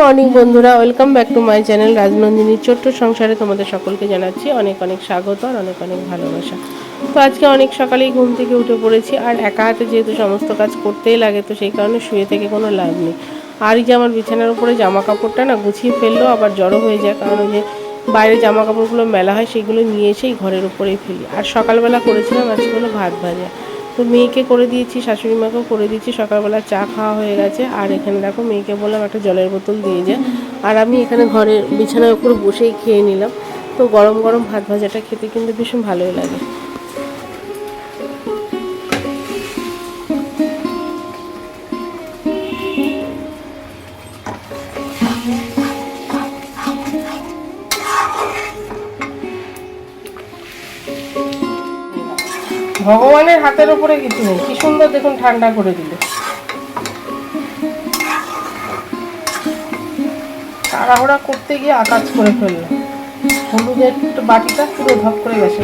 Morning, বন্ধুরা। Welcome back to my channel রাজনন্দিনীর ছোট্ট সংসারে তোমাদের সকলকে জানাচ্ছি অনেক অনেক স্বাগত আর অনেক অনেক ভালোবাসা। তো আজকে অনেক সকালেই ঘুম থেকে উঠে পড়েছি আর একা হাতে যেহেতু সমস্ত কাজ করতেই লাগে, তো সেই কারণে শুয়ে থেকে কোনো লাভ নেই। আর এই যে আমার বিছানার উপরে জামা কাপড়টা না গুছিয়ে ফেললেও আবার জড়ো হয়ে যায়, কারণ ওই যে বাইরে জামা কাপড়গুলো মেলা হয়, সেগুলো নিয়ে এসেই ঘরের উপরেই ফেলি। আর সকালবেলা করেছিলাম আজকে হলো ভাত ভাজা। তো মেয়েকে করে দিয়েছি, শাশুড়ি মাকেও করে দিয়েছি, সকালবেলা চা খাওয়া হয়ে গেছে। আর এখানে দেখো মেয়েকে বললাম একটা জলের বোতল দিয়ে যায় আর আমি এখানে ঘরে বিছানার উপর বসেই খেয়ে নিলাম। তো গরম গরম ভাত ভাজাটা খেতে কিন্তু ভীষণ ভালোই লাগে। ভগবানের হাতের উপরে কিছু নেই। কি সুন্দর দেখুন, ঠান্ডা করে দিল। তাড়াহুড়া করতে গিয়ে আকাশ করে ফেলল। হলুদের বাটিটা পুরো ধপ করে গেছে।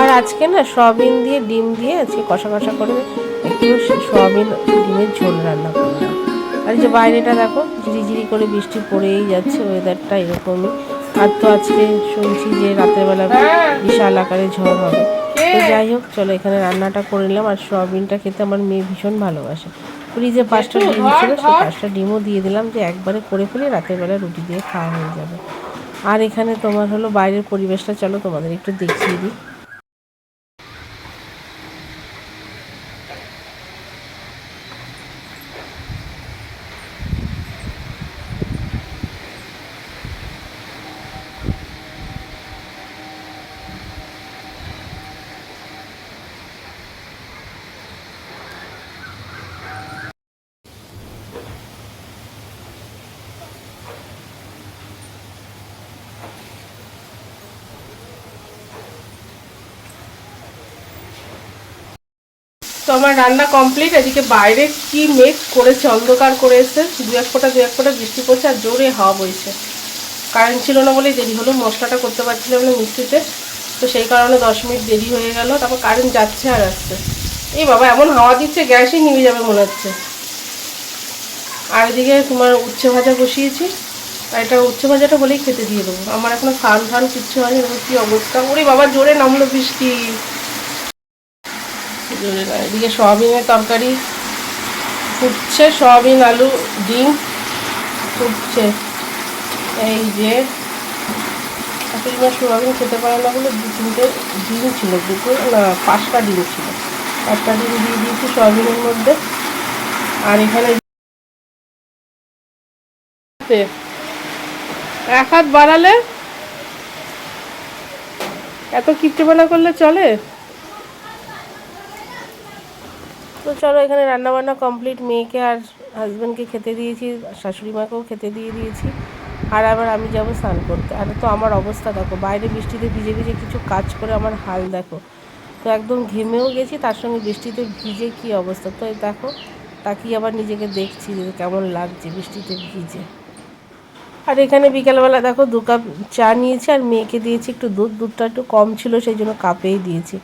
আর আজকে না সয়াবিন দিয়ে ডিম দিয়ে আজকে কষা কষা করে একটু সয়াবিন ডিমের ঝোল রান্না করলাম। আর যে বাইরেটা দেখো, ঝিরিঝিরি করে বৃষ্টি পড়েই যাচ্ছে ওয়েদারটা এরকমই। আর তো আজকে শুনছি যে রাতের বেলা বিশাল আকারে ঝড় হবে। তো যাই হোক, চলো এখানে রান্নাটা করে নিলাম। আর সয়াবিনটা খেতে আমার মেয়ে ভীষণ ভালোবাসে। ফ্রিজে পাঁচটা ডিম ছিল, সেই পাঁচটা ডিমও দিয়ে দিলাম যে একবারে করে ফেলে রাতের বেলা রুটি দিয়ে খাওয়া হয়ে যাবে। আর এখানে তোমার হলো বাইরের পরিবেশটা চলো তোমাদের একটু দেখিয়ে দিই। আমার রান্না কমপ্লিট এদিকে বাইরে কি মেঘ করেছে, অন্ধকার করে এসে দু এক ফোঁটা দু এক ফোঁটা বৃষ্টি পড়ছে আর জোরে হাওয়া বইছে। কারেন্ট ছিল না বলেই দেরি হলো, মশলাটা করতে পারছিলাম না মিক্সিতে, তো সেই কারণে দশ মিনিট দেরি হয়ে গেল, তারপর কারেন্ট যাচ্ছে আর আসছে। এই বাবা, এমন হাওয়া দিচ্ছে গ্যাসই নিভে যাবে মনে হচ্ছে। আর এদিকে তোমার উচ্ছে ভাজা বসিয়েছি, আর এটা উচ্ছে ভাজাটা বলেই খেতে দিয়ে দেবো। আমার এখনও ফান ফান কিচ্ছু হয়নি এরকম কী অবস্থা? ওরে বাবা, জোরে নামলো বৃষ্টি। জোরে না এদিকে সয়াবিনের তরকারি ফুটছে, সয়াবিন, আলু, ডিম ফুটছে। এই যে শাশুড়ি মা সয়াবিন খেতে পারে না বলে দু তিনটে ডিম ছিল, দুটো, না, পাঁচটা ডিম ছিল। একটা ডিম দিয়ে দিয়েছি সয়াবিনের মধ্যে। আর এখানে এক হাত বাড়ালে এত কিচ্ছুপানা করলে চলে? তো চলো, এখানে রান্না বান্না কমপ্লিট মেয়েকে আর হাজব্যান্ডকে খেতে দিয়েছি শাশুড়ি মাকেও খেতে দিয়ে দিয়েছি। আর আবার আমি যাব স্নান করতে। আর তো আমার অবস্থা দেখো, বাইরে বৃষ্টিতে ভিজে ভিজে কিছু কাজ করে আমার হাল দেখো। তো একদম ঘেমেও গেছি, তার সঙ্গে বৃষ্টিতে ভিজে কি অবস্থা? তো দেখো, তাকিয়ে আবার নিজেকে দেখছি যে কেমন লাগছে বৃষ্টিতে ভিজে। আর এখানে বিকালবেলা দেখো, দু কাপ চা নিয়েছি আর মেয়েকে দিয়েছি একটু দুধ। দুধটা একটু কম ছিল, সেই জন্য কাপেই দিয়েছি।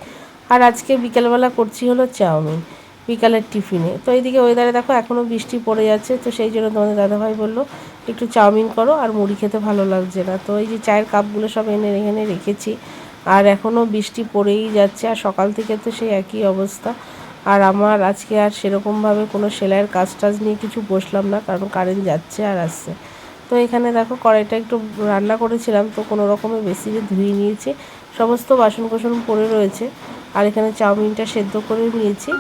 আর আজকে বিকালবেলা করছি হলো চাউমিন। বিকালের টিফিনে তো এইদিকে ওয়েদারে দেখো এখনও বৃষ্টি পড়ে যাচ্ছে, তো সেই জন্য তোমাদের দাদাভাই বলল, একটু চাউমিন করো আর মুড়ি খেতে ভালো লাগছে না। তো এই যে চায়ের কাপগুলো সব এনে এখানে রেখেছি, আর এখনও বৃষ্টি পড়েই যাচ্ছে, আর সকাল থেকে তো সেই একই অবস্থা। আর আমার আজকে আর সেরকমভাবে কোনো সেলাইয়ের কাজ টাজ নিয়ে কিছু বসলাম না, কারণ কারেন্ট যাচ্ছে আর আসছে। তো এখানে দেখো কড়াইটা একটু রান্না করেছিলাম, তো কোনো রকমে বেশি ধুয়ে নিয়েছি, সমস্ত বাসন কোসন পড়ে রয়েছে। আর এখানে চাউমিনটা সেদ্ধ করে নিয়েছি।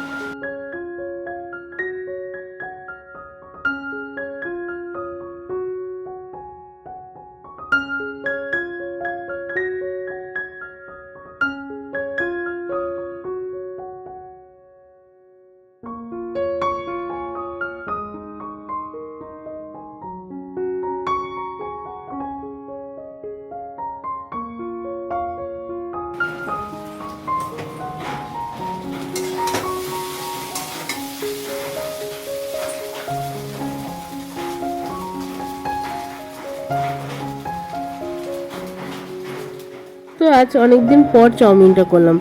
আজ অনেক দিন পর চাউমিনটা করলাম।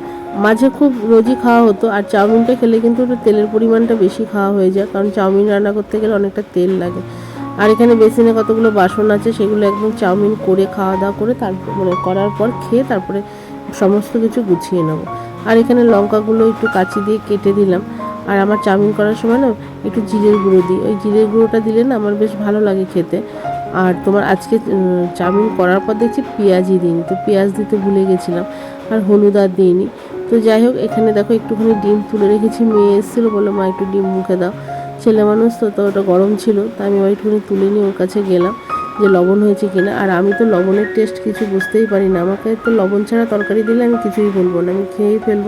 মাঝে খুব রোজই খাওয়া হতো, আর চাউমিনটা খেলে কিন্তু একটু তেলের পরিমাণটা বেশি খাওয়া হয়ে যায়, কারণ চাউমিন রান্না করতে গেলে অনেকটা তেল লাগে। আর এখানে বেসিনে কতগুলো বাসন আছে, সেগুলো একদম চাউমিন করে খাওয়া দাওয়া করে তারপর মানে করার পর খেয়ে তারপরে সমস্ত কিছু গুছিয়ে নেব। আর এখানে লঙ্কাগুলো একটু কাচি দিয়ে কেটে দিলাম। আর আমার চাউমিন করার সময় না একটু জিরের গুঁড়ো দিই। ওই জিরের গুঁড়োটা দিলে না আমার বেশ ভালো লাগে খেতে। আর তোমার আজকে চাউমিন করার পর দেখছি পেঁয়াজই দিইনি তো পেঁয়াজ দিতে ভুলে গেছিলাম, আর হলুদ আর দিইনি। তো যাই হোক, এখানে দেখো একটুখানি ডিম তুলে রেখেছি, মেয়ে এসেছিল বলে মা, একটু ডিম মুখে দাও। ছেলে মানুষ তো তো ওটা গরম ছিল, তো আমি আবার একটুখানি তুলে নিয়ে ওর কাছে গেলাম, যে লবণ হয়েছে কিনা। আর আমি তো লবণের টেস্ট কিছু বুঝতেই পারি না, আমাকে তো লবণ ছাড়া তরকারি দিলে আমি কিছুই বলব না, আমি খেয়েই ফেলব।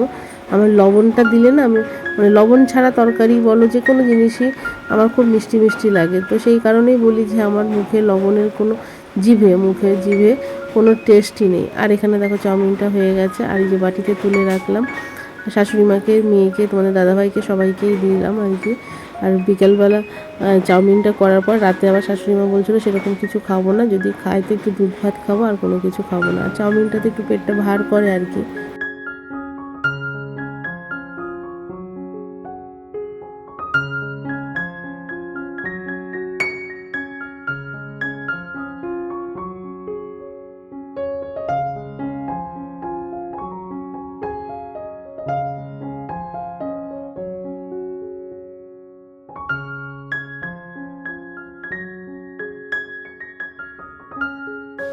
আমার লবণটা দিলে না আমি মানে লবণ ছাড়া তরকারি বলো যে কোনো জিনিসই আমার খুব মিষ্টি মিষ্টি লাগে। তো সেই কারণেই বলি যে আমার মুখে লবণের কোনো জিভে, মুখে জিভে কোনো টেস্টই নেই। আর এখানে দেখো চাউমিনটা হয়ে গেছে। আর এই যে বাটিতে তুলে রাখলাম। শাশুড়ি মাকে, মেয়েকে, তোমাদের দাদাভাইকে সবাইকেই দিলাম আর কি। আর বিকেলবেলা চাউমিনটা করার পর রাতে আবার শাশুড়ি মা বলছিল, সেরকম কিছু খাব না। যদি খাই তো একটু দুধ ভাত খাব, আর কোনো কিছু খাব না। চাউমিনটাতে একটু পেটটা ভার করে আর কি।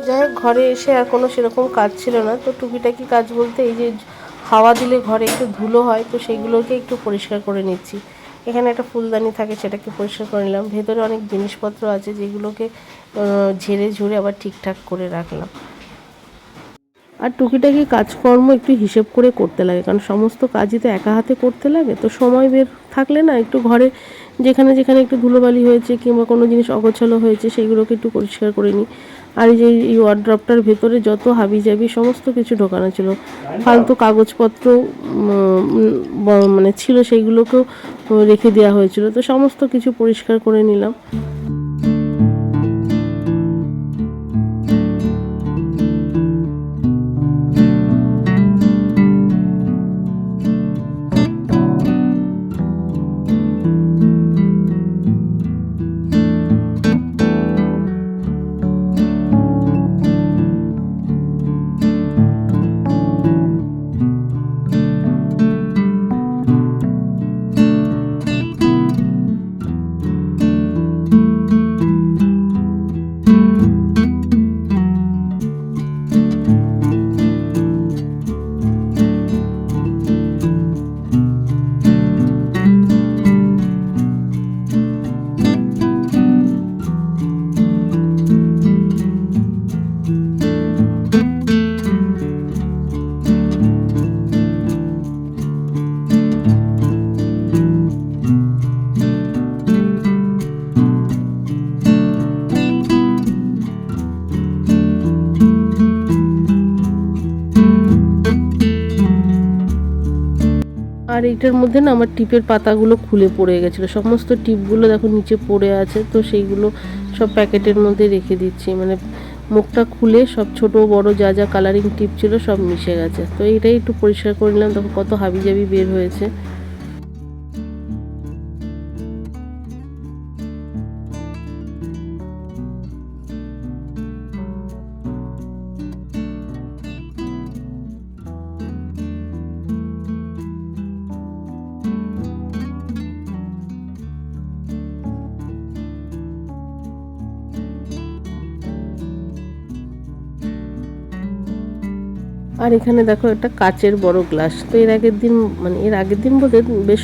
যাই হোক, ঘরে এসে আর কোনো সেরকম কাজ ছিল না। তো টুকিটাকি কাজ বলতে এই যে হাওয়া দিলে ঘরে একটু ধুলো হয়, তো সেইগুলোকে একটু পরিষ্কার করে নিচ্ছি। এখানে একটা ফুলদানি থাকে, সেটাকে পরিষ্কার করে নিলাম। ভেতরে অনেক জিনিসপত্র আছে যেগুলোকে ঝেড়ে ঝুড়ে আবার ঠিকঠাক করে রাখলাম। আর টুকিটাকি কাজকর্ম একটু হিসেব করে করতে লাগে, কারণ সমস্ত কাজই তো একা হাতে করতে লাগে। তো সময় বের থাকলে না, একটু ঘরে যেখানে যেখানে একটু ধুলোবালি হয়েছে কিংবা কোনো জিনিস অগোছালো হয়েছে, সেইগুলোকে একটু পরিষ্কার করে নিই। আর এই যে এই ওয়ার্ড্রপটার ভেতরে যত হাবি জাবি সমস্ত কিছু ঢোকানো ছিল। ফালতু কাগজপত্র মানে ছিল, সেইগুলোকেও রেখে দেওয়া হয়েছিল। তো সমস্ত কিছু পরিষ্কার করে নিলাম। এইটার মধ্যে না আমার টিপের পাতাগুলো খুলে পড়ে গেছিল। সমস্ত টিপগুলো দেখো নিচে পড়ে আছে, তো সেইগুলো সব প্যাকেটের মধ্যে রেখে দিচ্ছি। মানে মুখটা খুলে সব ছোট, বড় যা যা কালারিং টিপ ছিল সব মিশে গেছে। তো এটাই একটু পরিষ্কার করে নিলাম তখন কত হাবিজাবি বের হয়েছে। আর এখানে দেখো একটা কাচের বড় গ্লাস। তো এর আগের দিন মানে এর আগের দিন বলতে বেশ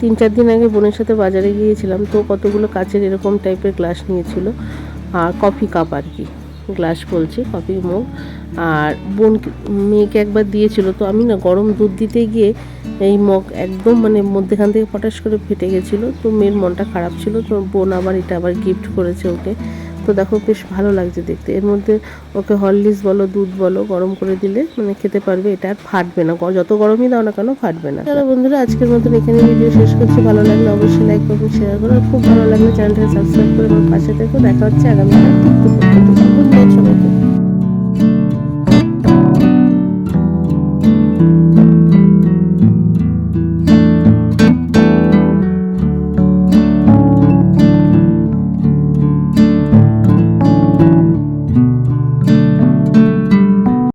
তিন চার দিন আগে বোনের সাথে বাজারে গিয়েছিলাম, তো কতগুলো কাচের এরকম টাইপের গ্লাস নিয়েছিল। আর কফি কাপ আর কি, গ্লাস বলছি, কফি মগ। আর বোন মেয়েকে একবার দিয়েছিল, তো আমি না গরম দুধ দিতে গিয়ে এই মগ একদম মানে মধ্যেখান থেকে ফটাস করে ফেটে গেছিল, তো মেয়ের মনটা খারাপ ছিল, তো বোন আবার এটা আবার গিফট করেছে ওকে। তো দেখো বেশ ভালো লাগছে দেখতে। এর মধ্যে ওকে হরলিক্স বলো, দুধ বলো, গরম করে দিলে মানে খেতে পারবে, এটা আর ফাটবে না। যত গরমই দাও না কেন, ফাটবে না। চলো বন্ধুরা, আজকের মতন এখানে ভিডিও শেষ করছি। ভালো লাগলে অবশ্যই লাইক করবেন শেয়ার করো। খুব ভালো লাগলে চ্যানেলটাকে সাবস্ক্রাইব করে পাশে থেকো। দেখা হচ্ছে আগামীকাল।